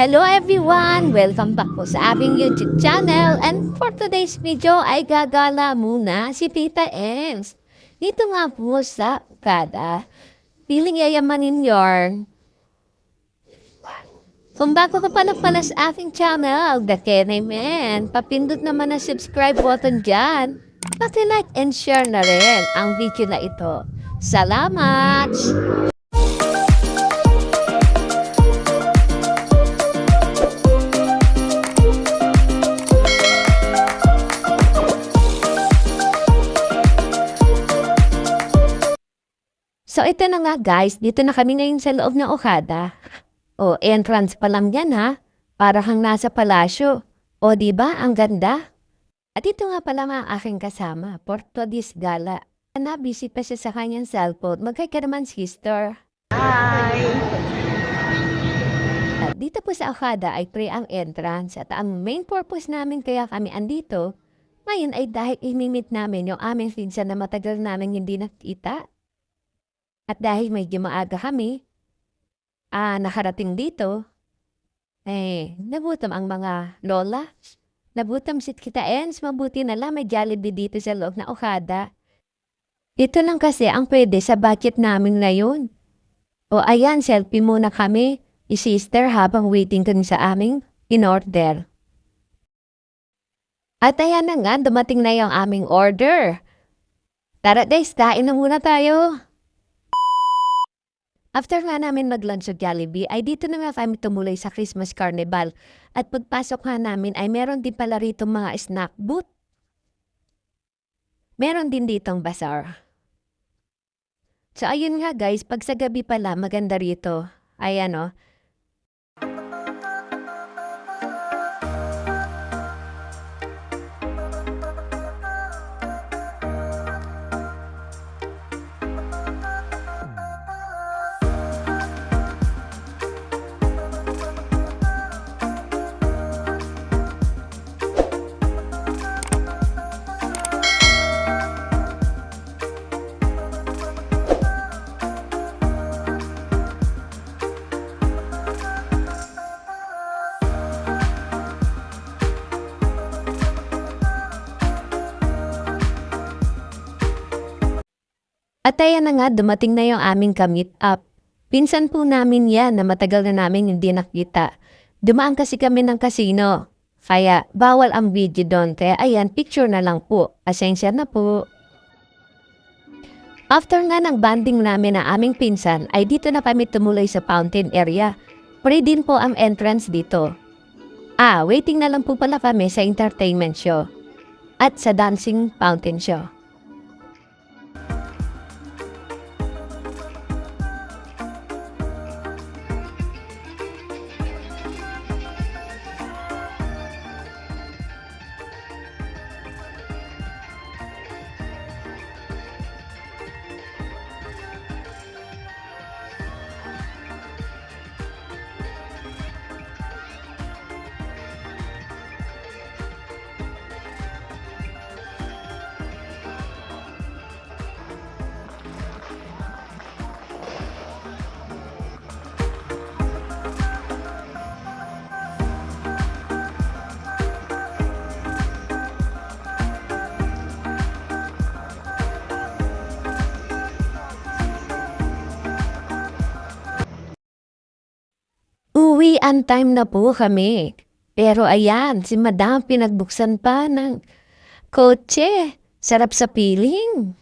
Hello everyone! Welcome back po sa aming YouTube channel and for today's video ay gagala muna si Tita Enz. Dito nga po sa kada feeling yayamanin yarn. Kung bago ka pa lang pala sa aking channel, The Kenny Man, papindot naman ang subscribe button dyan. Pati-like and share na rin ang video na ito. Salamat! Ito na nga guys, dito na kami ngayon sa loob ng Okada. O entrance pa lang yan ha, para kang nasa palasyo. O di ba ang ganda? At ito nga pala mga aking kasama, Porto Dis Gala. Nabisit pa siya sa kanyang cellphone. Magkay ka naman sister. Hi! At dito po sa Okada ay free ang entrance at ang main purpose namin kaya kami andito ngayon ay dahil imimit namin yung aming pinsan na matagal namin hindi nakita. At dahil medyo maaga kami, ah, nakarating dito, eh, nabutam ang mga lola. Nabutam si kita ens, mabuti na lang may Jollibee dito sa loob na Okada. Ito lang kasi ang pwede sa budget namin ngayon. O ayan, selfie muna kami, i-sister habang waiting kami sa aming in-order. At ayan na nga, dumating na yung aming order. Tara guys, kain na muna tayo. After nga namin mag-lunch sa Jollibee, ay dito na nga kami tumuloy sa Christmas Carnival. At pagpasok nga namin ay meron din pala rito mga snack booth. Meron din ditong bazaar. So ayun nga guys, pag sa gabi pala maganda rito. Ayan o. At ayan na nga, dumating na yung aming ka-meet up. Pinsan po namin yan na matagal na namin hindi nakita. Dumaan kasi kami ng kasino. Kaya bawal ang video doon. Kaya ayan, picture na lang po. Asensya na po. After nga ng banding namin na aming pinsan, ay dito na kami tumuloy sa fountain area. Free din po ang entrance dito. Ah, waiting na lang po pala kami sa entertainment show. At sa dancing fountain show. Uwi ang time na po kami. Pero ayan, si madam pinagbuksan pa ng kotse. Sarap sa piling.